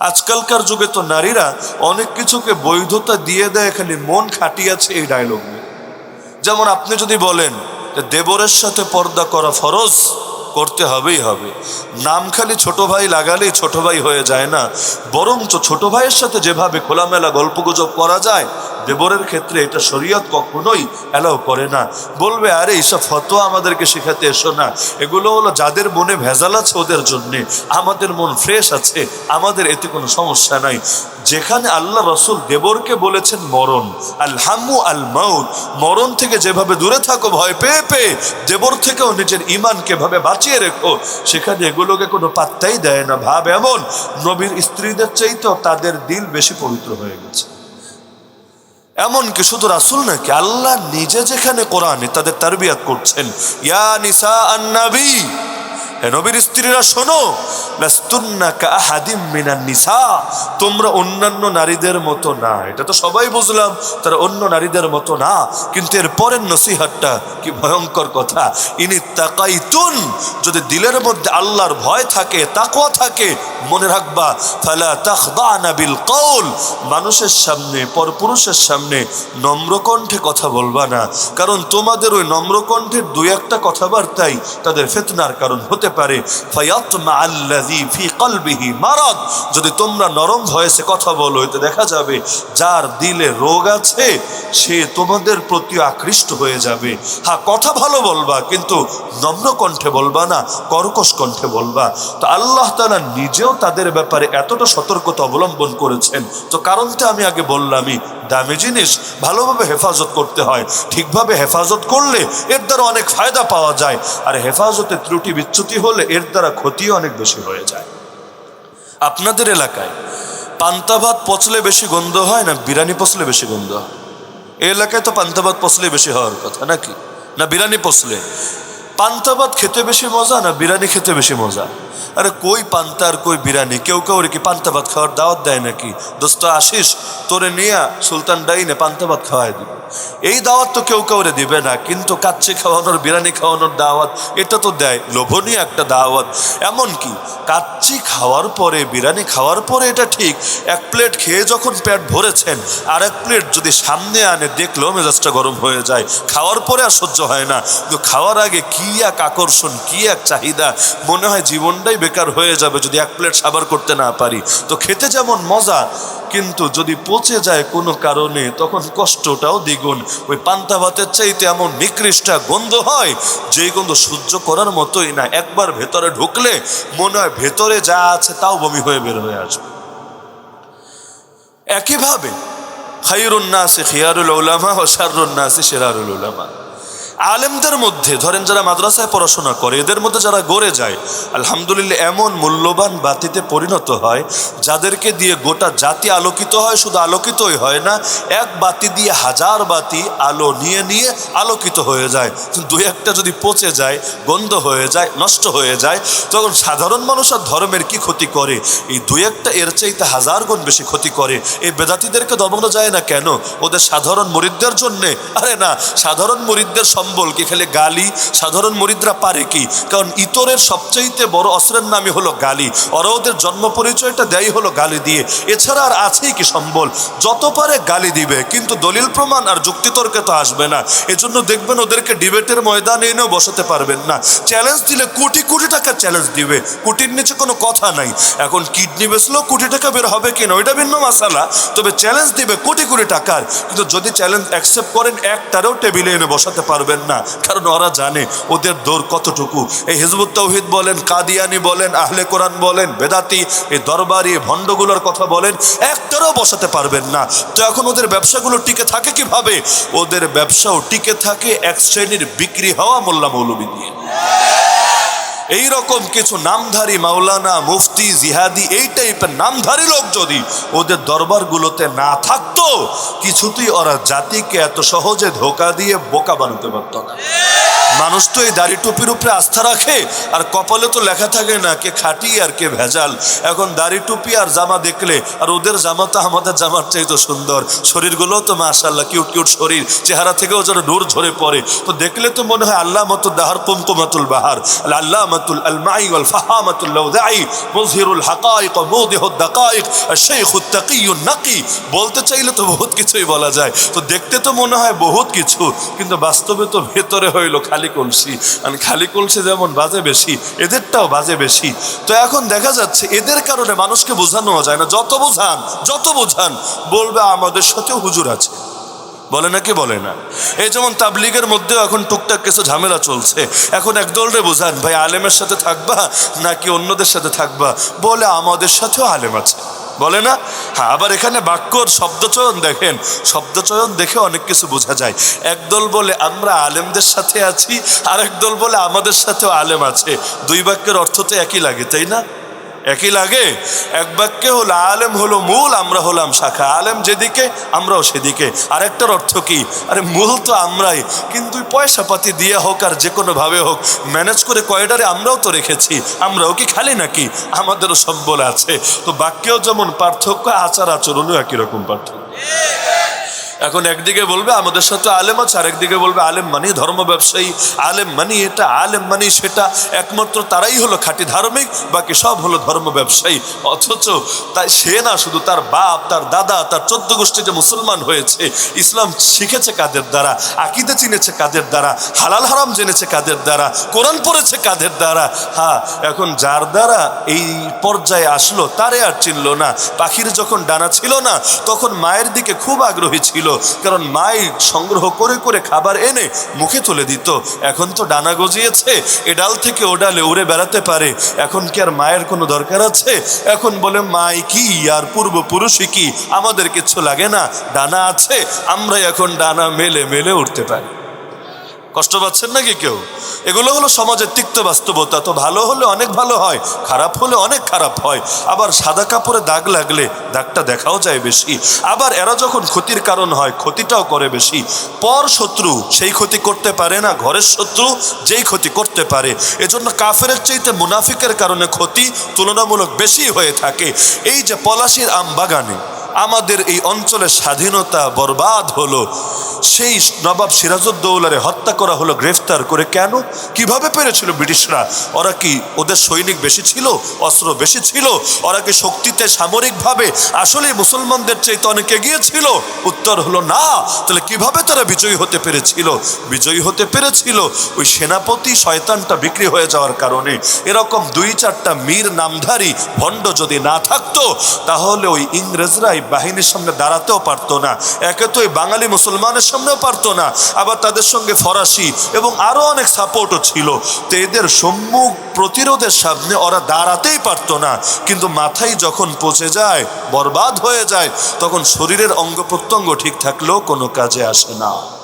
আজকালকার যুগে তো নারীরা অনেক কিছুকে বৈধতা দিয়ে দেয়, খালি মন খাটিয়াছে এই ডায়লগ যেমন আপনি যদি বলেন যে দেবরের সাথে পর্দা করা ফরজ করতে হবেই হবে। নাম খালি ছোট ভাই লাগালেই ছোট ভাই হয়ে যায় না। বরঞ্চ ছোট ভাইয়ের সাথে যেভাবে খোলামেলা গল্পগুজব করা যায়, দেবরের ক্ষেত্রে এটা শরীয়ত কখনোই অ্যালাউ করে না। বলবে, আরে এইসব ফতোয়া আমাদেরকে শেখাতে এসো না। এগুলো হলো যাদের মনে ভেজাল আছে ওদের জন্যে। আমাদের মন ফ্রেশ আছে, আমাদের এতে কোনো সমস্যা নাই। যেখানে আল্লাহ রসুল দেবরকে বলেছেন মরণ, আল হামু আল মাউত, মরণ থেকে যেভাবে দূরে থাকো, ভয় পেয়ে পেয়ে দেবর থেকেও নিজের ইমানকে ভাবে বাঁচিয়ে রেখো। সেখানে এগুলোকে কোনো পাত্তাই দেয় না। ভাব এমন, নবীর স্ত্রীদের চাইতেও তাদের দিল বেশি পবিত্র হয়ে গেছে। এমনকি শুধু রাসুল নাকি? আল্লাহ নিজে যেখানে কোরআনে তাদের তারবিয়াত করছেন, ইয়া নিসা আন্নাবি নবীর স্ত্রীরা, শোনো নিসা, তোমরা অন্যান্য নারীদের মতো না। এটা তো সবাই বুঝলাম, তারা অন্য নারীদের মতো না, কিন্তু এর পরের নসিহাতটা কি ভয়ঙ্কর কথা। ইনি তাকাইতুন, যদি দিলের মধ্যে আল্লাহর ভয় থাকে, তাকওয়া থাকে, মনে রাখবা, ফালা তাখদানা বিল কৌল মানুষের সামনে, পরপুরুষের সামনে নম্রকণ্ঠে কথা বলবা না, কারণ তোমাদের ওই নম্রকণ্ঠের দুই একটা কথাবার্তাই তাদের ফেতনার কারণ হতে পারে। যদি তোমরা নরম ভয়েসে কথা বলো, এতে দেখা যাবে যার দিলে রোগ আছে, সে তোমাদের প্রতি আকৃষ্ট হয়ে যাবে। হ্যাঁ কথা ভালো বলবা, কিন্তু নম্র কণ্ঠে বলবা না, কর্কশ কণ্ঠে বলবা। তো আল্লাহ তাআলা নিজেও তাদের ব্যাপারে এতটা সতর্কতা অবলম্বন করেছেন। তো কারণটা আমি আগে বললামই, দামি জিনিস ভালোভাবে হেফাজত করতে হয়। ঠিকভাবে হেফাজত করলে এর দ্বারা অনেক ফায়দা পাওয়া যায়। আর হেফাজতে ত্রুটি বিচ্যুতি হলে এর দ্বারা ক্ষতি অনেক বেশি হয়ে যায়। আপনাদের এলাকায় পান্তা ভাত পচলে বেশি গন্ধ হয় না বিরিয়ানি পচলে বেশি গন্ধ হয়? এই এলাকায় তো পান্তা ভাত পচলে বেশি হওয়ার কথা, নাকি? না বিরিয়ানি পচলে? পান্তা ভাত খেতে বেশি মজা না বিরিয়ানি খেতে বেশি মজা? আরে কই পান্তা আর কই বিরিয়ানি? কেউ কেউ কি পান্তা ভাত খাওয়ার দাওয়াত দেয় নাকি? দোস্ত আসিস তোরে নিয়া সুলতান ডাইনে পান্তা ভাত খাওয়াই দিবে। এই দাওয়াত তো কেউ কাউরে দিবে না, কিন্তু কাচ্চি খাওয়ানোর, বিরিয়ানি খাওয়ানোর দাওয়াত, এটা তো দেয়। লোভনীয় একটা দাওয়াত। এমন কি, কাচ্চি খাওয়ার পরে, বিরিয়ানি খাওয়ার পরে এটা ঠিক, এক প্লেট খেয়ে যখন পেট ভরেছেন আর এক প্লেট যদি সামনে আনে, দেখলেও মেজাজটা গরম হয়ে যায়। খাওয়ার পরে আর সহ্য হয় না। কিন্তু খাওয়ার আগে কি এক আকর্ষণ, কি এক চাহিদা। মনে হয় জীবনটাই বেকার হয়ে যাবে যদি এক প্লেট সাবার করতে না পারি। তো খেতে যেমন মজা, কিন্তু যদি পচে যায় কোনো কারণে, তখন কষ্টটাও দ্বিগুণ। ওই পান্তা ভাতের চাইতে এমন নিকৃষ্টা গন্ধ হয়, যেই গন্ধ সহ্য করার মতোই না। একবার ভেতরে ঢুকলে মনে হয় ভেতরে যা আছে তাও বমি হয়ে বের হয়ে আসবে। একইভাবে খাইরুন্নাসে খিয়ারুল উলামা ও শারুন্নাসে শেরারুল উলামা। আলেমদের মধ্যে, ধরেন যারা মাদ্রাসায় পড়াশোনা করে, এদের মধ্যে যারা গড়ে যায়, আলহামদুলিল্লাহ এমন মূল্যবান বাতিতে পরিণত হয়, যাদেরকে দিয়ে গোটা জাতি আলোকিত হয়, শুধু আলোকিতই হয় না, এক বাতি দিয়ে হাজার বাতি আলো নিয়ে নিয়ে আলোকিত হয়ে যায়। দুই একটা যদি পচে যায়, গন্ধ হয়ে যায়, নষ্ট হয়ে যায়, তখন সাধারণ মানুষ আর ধর্মের কি ক্ষতি করে? এই দুই একটা এর চাইতে হাজার গুণ বেশি ক্ষতি করে। এই বেদাতিদেরকে দমানো যায় না কেন? ওদের সাধারণ মরিদদের জন্যে? আরে না, সাধারণ মরিদদের সম্বল কি খেলে গালি, সাধারণ মরিদরা পারে কি? কারণ ইতরের সবচাইতে বড় অস্ত্রের নামই হলো গালি। ওরা ওদের জন্ম পরিচয়টা দেয় হলো গালি দিয়ে। এছাড়া আর আছেই কি সম্বল? যত পারে গালি দিবে, কিন্তু দলিল প্রমাণ আর যুক্তিতর্কে তো আসবে না। এজন্য দেখবেন ওদেরকে ডিবেটের ময়দানে এনেও বসাতে পারবেন না। চ্যালেঞ্জ দিলে কোটি কোটি টাকা চ্যালেঞ্জ দিবে। কোটির নিচে কোনো কথা নাই। এখন কিডনি বেচলেও কোটি টাকা বের হবে কিনা ওইটা ভিন্ন মাসালা। তবে চ্যালেঞ্জ দিবে কোটি কোটি টাকার। কিন্তু যদি চ্যালেঞ্জ অ্যাকসেপ্ট করেন, একটারেও টেবিলে এনে বসাতে পারবেন না, কারণ ওরা জানে ওদের দৌড় কতটুকু। এই হিজবুত তৌহিদ বলেন, কাদিয়ানি বলেন, আহলে কোরআন বলেন, বেদাতি, এই দরবারি ভণ্ডগুলোর কথা বলেন, একটারও বসাতে পারবেন না। তো এখন ওদের ব্যবসাগুলো টিকে থাকে কীভাবে? ওদের ব্যবসাও টিকে থাকে এক শ্রেণির বিক্রি হওয়া মোল্লা মৌলবী দিয়ে। এই রকম কিছু নামধারী মাওলানা, মুফতি, জিহাদি, এই টাইপের নামধারী লোক যদি ওদের দরবারগুলোতে না থাকতো কিছুতেই ওরা জাতিকে এত সহজে ধোকা দিয়ে বোকা বানাতে পারত না। মানুষ তো এই দাড়ি টুপির উপরে আস্থা রাখে, আর কপালে তো লেখা থাকে না কে খাঁটি আর কে ভেজাল। এখন দাড়ি টুপি আর জামা দেখলে, আর ওদের জামা তো আমাদের জামার চাইতো সুন্দর। শরীরগুলো তো মাশাল্লাহ কিউট কিউট শরীর, চেহারা থেকেও যেন নূর ঝরে পড়ে। তো দেখলে তো মনে হয় আল্লাহ মতুল দাহার কুমকুমাতুল বাহার আল্লাহ মাতুল আলমাই ওয়াল ফাহামাতুল লাউদাই মুজহিরুল হাকাইক মুদিহ দাকাইক শেখুত তাকিয়ুন নাকি। বলতে চাইলে তো বহুত কিছুই বলা যায়। তো দেখতে তো মনে হয় বহুত কিছু, কিন্তু বাস্তবে তো ভেতরে হইল খালি কলসি আর খালি কলসি যেমন বাজে বেশি, এদেরটাও বাজে বেশি। তো এখন দেখা যাচ্ছে এদের কারণে মানুষকে বোঝানো যায় না। যত বোঝান যত বোঝান, বলবে আমাদের সাথেও হুজুর আছে। বলে না কি বলে না? এই যেমন তাবলিগের মধ্যেও এখন টুকটাক কিছু ঝামেলা চলছে। এখন একদল রে বোঝান, ভাই, আলেমের সাথে থাকবা নাকি অন্যদের সাথে থাকবা? বলে, আমাদের সাথেও আলেম আছে। বলে না? হ্যাঁ আবার এখানে বাক্যর শব্দচয়ন দেখেন। শব্দচয়ন দেখে অনেক কিছু বোঝা যায়। একদল বলে, আমরা আলেমদের সাথে আছি। আর একদল বলে, আমাদের সাথেও আলেম আছে। দুই বাক্যের অর্থ তো একই লাগে, তাই না? একই লাগে? এক বাক্যে হলো, আলেম হলো মূল, আমরা হলাম শাখা। আলেম যেদিকে, আমরাও সেদিকে। আরেকটার অর্থ কি? আরে মূল তো আমরাই, কিন্তু পয়সা পাতি দিয়ে হোক আর যে কোনোভাবে হোক, ম্যানেজ করে কয়ডারে আমরাও তো রেখেছি। আমরাও কি খালি নাকি? আমাদেরও সব বলে আছে। তো বাক্যেও যেমন পার্থক্য আচার আচরণও একই রকম পার্থক্য। এখন একদিকে বলবে, আমাদের সাথে আলেম আছে আর একদিকে বলবে, আলেম মানি ধর্ম ব্যবসায়ী, আলেম মানি এটা, আলেম মানি সেটা। একমাত্র তারাই হলো খাঁটি ধার্মিক, বাকি সব হলো ধর্ম ব্যবসায়ী। অথচ তাই সে না শুধু তার বাপ, তার দাদা, তার চোদ্দ গোষ্ঠী যে মুসলমান হয়েছে। ইসলাম শিখেছে কাদের দ্বারা, আকিদে চিনেছে কাদের দ্বারা, হালাল হারাম জেনেছে কাদের দ্বারা, কোরআন পড়েছে কাদের দ্বারা। হ্যাঁ এখন যার দ্বারা এই পর্যায়ে আসলো, তারে আর চিনল না। পাখির যখন ডানা ছিল না, তখন মায়ের দিকে খুব আগ্রহী ছিল। কারণ মাই সংগ্রহ করে করে খাবার এনে মুখে তুলে দিত। এখন তো ডানা গজিয়েছে, এ ডাল থেকে ও ডালে উড়ে বেড়াতে পারে। এখন কি আর মায়ের কোনো দরকার আছে? এখন বলে, মাই কি, আর পূর্বপুরুষই কি? আমাদের কিছু লাগে না, ডানা আছে আমরা এখন ডানা মেলে মেলে উঠতে পারি। কষ্ট পাচ্ছেন নাকি কেউ? এগুলো হলো সমাজের তিক্ত বাস্তবতা। তো ভালো হলে অনেক ভালো হয়, খারাপ হলে অনেক খারাপ হয়। আবার সাদা কাপড়ে দাগ লাগলে দাগটা দেখাও যায় বেশি। আবার এরা যখন ক্ষতির কারণ হয়, ক্ষতিটাও করে বেশি। পর শত্রু, সেই ক্ষতি করতে পারে না, ঘরের শত্রু যেই ক্ষতি করতে পারে। এজন্য কাফের চাইতে মুনাফিকের কারণে ক্ষতি তুলনামূলক বেশি হয়ে থাকে। এই যে পলাশির আম বাগানে আমাদের এই অঞ্চলের স্বাধীনতা বরবাদ হলো। সেই নবাব সিরাজউদ্দৌলারে হত্যা করা হলো, গ্রেফতার করে কেন? কীভাবে পেরেছিল ব্রিটিশরা? ওরা কি ওদের সৈনিক বেশি ছিল? অস্ত্র বেশি ছিল? ওরা কি শক্তিতে, সামরিকভাবে আসলে মুসলমানদের চাইতে অনেক এগিয়ে ছিল? উত্তর হলো, না। তাহলে কীভাবে তারা বিজয়ী হতে পেরেছিল? বিজয়ী হতে পেরেছিল ওই সেনাপতি শয়তানটা বিক্রি হয়ে যাওয়ার কারণে। এরকম দুই চারটা মীর নামধারী ভণ্ড যদি না থাকতো, তাহলে ওই ইংরেজরা এই বাহিনীর সামনে দাঁড়াতেও পারতো না। একে তো এই বাঙালি মুসলমানের সামনেও পারতো না। আবার তাদের সঙ্গে ফরাসি এবং আরও অনেক সাপোর্টও ছিল। তো এদের সম্মুখ প্রতিরোধের সামনে ওরা দাঁড়াতেই পারতো না। কিন্তু মাথায় যখন পচে যায়, বরবাদ হয়ে যায়, তখন শরীরের অঙ্গ প্রত্যঙ্গ ঠিক থাকলেও কোনো কাজে আসে না।